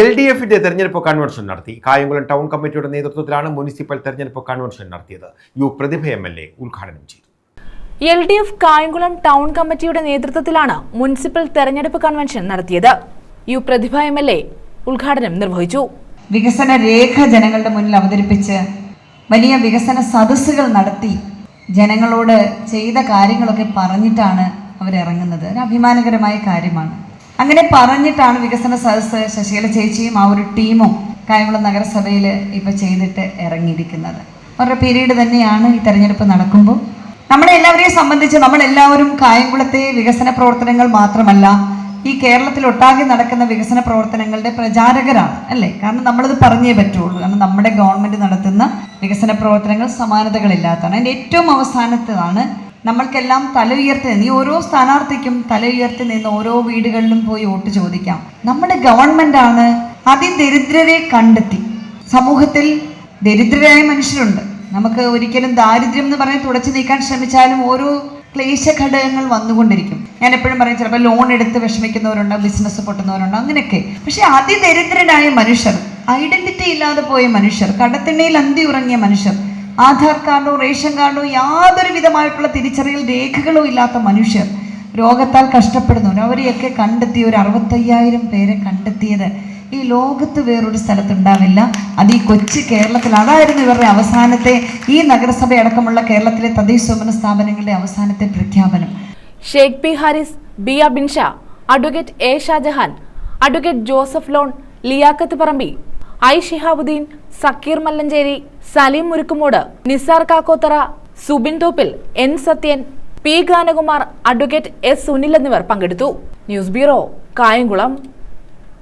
L D എഫിന്റെ തെരഞ്ഞെടുപ്പ് convention നടത്തി. കായംകുളം ടൗൺ കമ്മിറ്റിയുടെ നേതൃത്വത്തിലാണ് മുനിസിപ്പൽ തെരഞ്ഞെടുപ്പ് കൺവെൻഷൻ നടത്തിയത്. U Prathibha M L A ഉദ്ഘാടനം ചെയ്തു. L D F Kayamkulam town കമ്മിറ്റിയുടെ നേതൃത്വത്തിലാണ് മുനിസിപ്പൽ തെരഞ്ഞെടുപ്പ് കൺവെൻഷൻ നടത്തിയത്. U Prathibha M L A ഉദ്ഘാടനം നിർവഹിച്ചു. വികസന രേഖ ജനങ്ങളുടെ മുന്നിൽ അവതരിപ്പിച്ച് വലിയ വികസന സദസ്സുകൾ നടത്തി ജനങ്ങളോട് ചെയ്ത കാര്യങ്ങളൊക്കെ പറഞ്ഞിട്ടാണ് അവരിറങ്ങുന്നത്. ഒരു അഭിമാനകരമായ കാര്യമാണ്. അങ്ങനെ പറഞ്ഞിട്ടാണ് വികസന സദസ്സ് ശശികല ചേച്ചിയും ആ ഒരു ടീമും കായംകുളം നഗരസഭയിൽ ഇപ്പോൾ ചെയ്തിട്ട് ഇറങ്ങിയിരിക്കുന്നത്. അവരുടെ പീരീഡ് തന്നെയാണ് ഈ തെരഞ്ഞെടുപ്പ് നടക്കുമ്പോൾ. നമ്മളെല്ലാവരെയും സംബന്ധിച്ച് നമ്മളെല്ലാവരും കായംകുളത്തെ വികസന പ്രവർത്തനങ്ങൾ മാത്രമല്ല ഈ കേരളത്തിൽ ഒട്ടാകെ നടക്കുന്ന വികസന പ്രവർത്തനങ്ങളുടെ പ്രചാരകരാണ് അല്ലേ? കാരണം നമ്മളത് പറഞ്ഞേ പറ്റുള്ളൂ. കാരണം നമ്മുടെ ഗവൺമെന്റ് നടത്തുന്ന വികസന പ്രവർത്തനങ്ങൾ സമാനതകളില്ലാത്തതാണ്. അതിന്റെ ഏറ്റവും അവസാനത്തതാണ് നമ്മൾക്കെല്ലാം തല ഉയർത്തി ഈ ഓരോ സ്ഥാനാർത്ഥിക്കും തല ഉയർത്തി നിന്ന് ഓരോ വീടുകളിലും പോയി വോട്ട് ചോദിക്കാം. നമ്മുടെ ഗവൺമെന്റാണ് അതിദരിദ്രരെ കണ്ടെത്തി. സമൂഹത്തിൽ ദരിദ്രരായ മനുഷ്യരുണ്ട്. നമുക്ക് ഒരിക്കലും ദാരിദ്ര്യം എന്ന് പറഞ്ഞ് തുടച്ചു നീക്കാൻ ശ്രമിച്ചാലും ഓരോ ക്ലേശ ഘടകങ്ങൾ വന്നുകൊണ്ടിരിക്കും. ഞാൻ എപ്പോഴും പറയും ചിലപ്പോൾ ലോൺ എടുത്ത് വിഷമിക്കുന്നവരുണ്ട് ബിസിനസ് പൊട്ടുന്നവരുണ്ട് അങ്ങനെയൊക്കെ. പക്ഷെ അതിദരിദ്രരായ മനുഷ്യർ ഐഡന്റിറ്റി ഇല്ലാതെ പോയ മനുഷ്യർ കടത്തിണ്ണയിൽ അന്തി ഉറങ്ങിയ മനുഷ്യർ ആധാർ കാർഡോ റേഷൻ കാർഡോ യാതൊരു വിധമായിട്ടുള്ള തിരിച്ചറിയൽ രേഖകളോ ഇല്ലാത്ത മനുഷ്യർ രോഗത്താൽ കഷ്ടപ്പെടുന്നു അവരെയൊക്കെ കണ്ടെത്തി ഒരു അറുപത്തയ്യായിരം പേരെ കണ്ടെത്തിയത് ഈ ലോകത്ത് വേറൊരു സ്ഥലത്തുണ്ടാവില്ല. അത് ഈ കൊച്ചു കേരളത്തിൽ അതായിരുന്നു ഇവരുടെ അവസാനത്തെ ഈ നഗരസഭ അടക്കമുള്ള കേരളത്തിലെ തദ്ദേശ സ്വമന സ്ഥാപനങ്ങളുടെ അവസാനത്തെ പ്രഖ്യാപനം. Sheikh P Haris Biya Binsha advocate A Shajahan advocate Joseph Lon Liyakath Parambi I Shihabuddin Sakkeer Mallancheri Saleem Murukkumode Nisar Kakkothara Subin Thoppil N Sathyan P Ganakumar advocate S Sunil എന്നിവർ പങ്കെടുത്തു. News bureau Kayamkulam.